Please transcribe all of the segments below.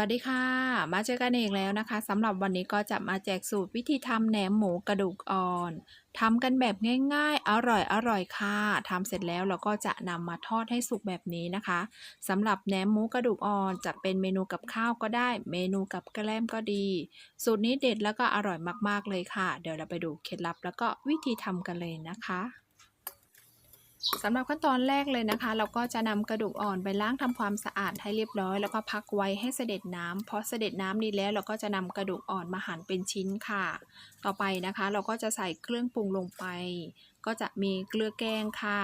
วัสดีค่ะ มาเจอกันอีกแล้วนะคะสำหรับวันนี้ก็จะมาแจกสูตรวิธีทำแหนมหมูกระดูกอ่อนทำกันแบบง่าย ๆ อร่อยอร่อยค่ะทำเสร็จแล้วเราก็จะนำมาทอดให้สุกแบบนี้นะคะสำหรับแหนมหมูกระดูกอ่อนจะเป็นเมนูกับข้าวก็ได้ เมนูกับแกล้มก็ดี สูตรนี้เด็ดแล้วก็อร่อยมากๆเลยค่ะ เดี๋ยวเราไปดูเคล็ดลับแล้วก็วิธีทำกันเลยนะคะ สำหรับขั้นตอนแรกเลยนะคะ เราก็จะนำกระดูกอ่อนไปล้างทำความสะอาดให้เรียบร้อย แล้วก็พักไว้ให้เสด็จน้ำพอเสด็จน้ำดีแล้ว เราก็จะนำกระดูกอ่อนมาหั่นเป็นชิ้นค่ะ ต่อไปนะคะ เราก็จะใส่เครื่องปรุงลงไป ก็จะมีเกลือแกงค่ะ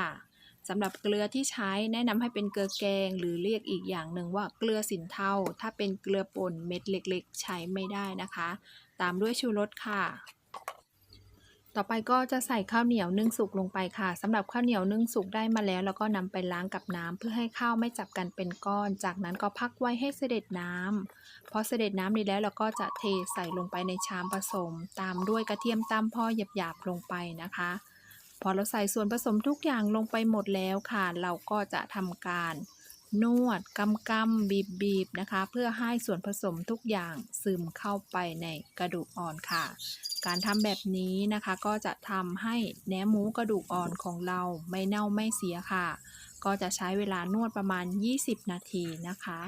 สำหรับเกลือที่ใช้แนะนำให้เป็นเกลือแกง หรือเรียกอีกอย่างหนึ่งว่าเกลือสินเทาถ้าเป็นเกลือป่นเม็ดเล็กๆ ใช้ไม่ได้นะคะ ตามด้วยชูรสค่ะ ต่อไปก็จะใส่ข้าวเหนียวนึ่งสุกลงไปค่ะสำหรับข้าวเหนียวนึ่งสุกได้มาแล้ว แล้วก็นำไปล้างกับน้ำเพื่อให้ข้าวไม่จับกันเป็นก้อน จากนั้นก็พักไว้ให้เสด็จน้ำพอเสด็จน้ำดีแล้วเราก็จะเทใส่ลงไปในชามผสม ตามด้วยกระเทียมตามพ่อหยาบๆลงไปนะคะ พอเราใส่ส่วนผสมทุกอย่างลงไปหมดแล้วค่ะ เราก็จะทำการนวดกำกำบีบบีบๆนะคะ เพื่อให้ส่วนผสมทุกอย่างซึมเข้าไปในกระดูกอ่อนค่ะ การทำแบบนี้นะคะก็จะทำให้แหนมหมูกระดูกอ่อนของเราไม่เน่าไม่เสียค่ะ ก็จะใช้เวลานวดประมาณ 20 นาทีนะคะ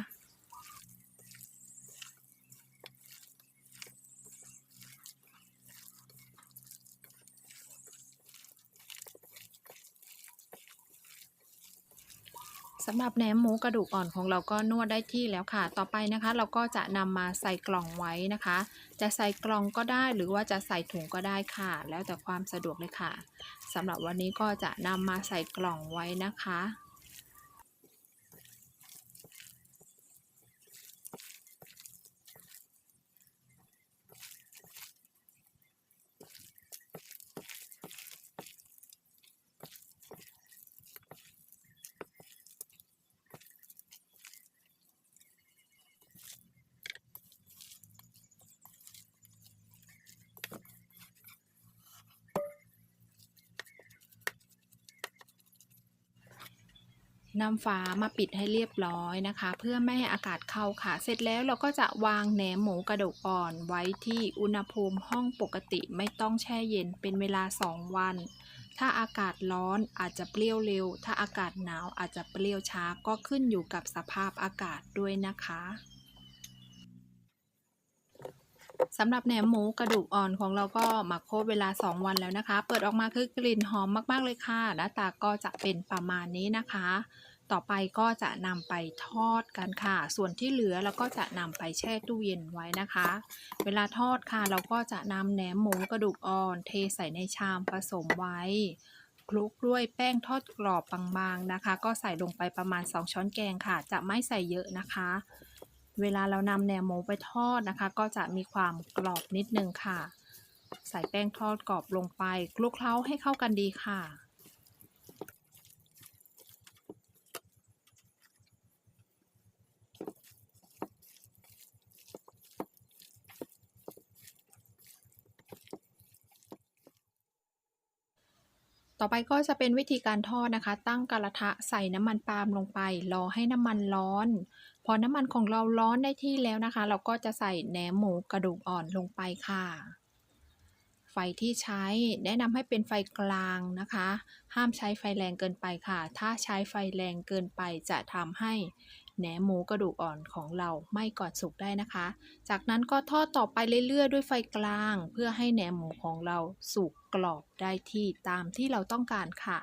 สำหรับแหนมหมูกระดูกอ่อนของเราก็นวดได้ที่แล้วค่ะ ต่อไปนะคะ เราก็จะนำมาใส่กล่องไว้นะคะ จะใส่กล่องก็ได้หรือว่าจะใส่ถุงก็ได้ค่ะ แล้วแต่ความสะดวกเลยค่ะสำหรับวันนี้ก็จะนำมาใส่กล่องไว้นะคะ นำฝามาปิดให้เรียบร้อยนะคะ เพื่อไม่ให้อากาศเข้าค่ะ เสร็จแล้วเราก็จะวางแหนมหมูกระดูกอ่อนไว้ที่อุณหภูมิห้องปกติไม่ต้องแช่เย็นเป็นเวลา 2 วัน ถ้าอากาศร้อนอาจจะเปรี้ยวเร็ว ถ้าอากาศหนาวอาจจะเปรี้ยวช้าก็ขึ้นอยู่กับสภาพอากาศด้วยนะคะ สำหรับแหนมหมูกระดูกอ่อนของเราก็หมักโคตรเวลา 2 วันแล้วนะคะ เปิดออกมาคือกลิ่นหอมมากๆเลยค่ะ หน้าตาก็จะเป็นประมาณนี้นะคะ ต่อไปก็จะนำไปทอดกันค่ะ ส่วนที่เหลือเราก็จะนำไปแช่ตู้เย็นไว้นะคะ เวลาทอดค่ะเราก็จะนำแหนมหมูกระดูกอ่อน เทใส่ในชามผสมไว้คลุกด้วยแป้งทอดกรอบบางๆนะคะ ก็ใส่ลงไปประมาณ 2 ช้อนแกงค่ะ จะไม่ใส่เยอะนะคะ เวลาเรานำแหนมหมูไปทอดนะคะ ก็จะมีความกรอบนิดนึงค่ะ ใส่แป้งทอดกรอบลงไปคลุกเคล้าให้เข้ากันดีค่ะ ต่อไปก็จะเป็นวิธีการทอดนะคะ ตั้งกระทะใส่น้ำมันปาล์มลงไป รอให้น้ำมันร้อน พอน้ำมันของเราร้อนได้ที่แล้วนะคะ เราก็จะใส่แหนมหมูกระดูกอ่อนลงไปค่ะ ไฟที่ใช้แนะนำให้เป็นไฟกลางนะคะ ห้ามใช้ไฟแรงเกินไปค่ะ ถ้าใช้ไฟแรงเกินไปจะทำให้ แหนมหมูกระดูกอ่อนของเราไม่ก่อนสุกได้นะคะ จากนั้นก็ทอดต่อไปเรื่อยๆ ด้วยไฟกลาง เพื่อให้แหนมหมูของเราสุกกรอบได้ที่ตามที่เราต้องการค่ะ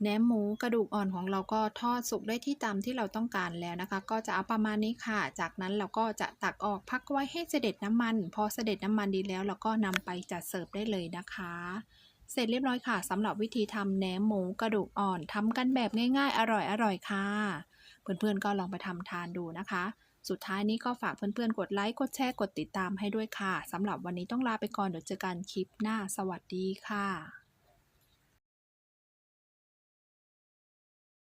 แหนมหมูกระดูกอ่อนของเราก็ทอดสุกได้ที่ตามที่เราต้องการแล้วนะคะ ก็จะเอาประมาณนี้ค่ะ จากนั้นเราก็จะตักออกพักไว้ให้เสด็จน้ำมัน พอเสด็จน้ำมันดีแล้วเราก็นำไปจัดเสิร์ฟได้เลยนะคะ เสร็จเรียบร้อยค่ะสำหรับวิธีทำแหนมหมูกระดูกอ่อนทำกันแบบง่าย ๆ อร่อยๆค่ะ เพื่อนๆก็ลองไปทำทานดูนะคะ สุดท้ายนี้ก็ฝากเพื่อนๆกดไลค์กดแชร์กดติดตามให้ด้วยค่ะสำหรับวันนี้ต้องลาไปก่อนเดี๋ยวเจอกันคลิปหน้า สวัสดีค่ะ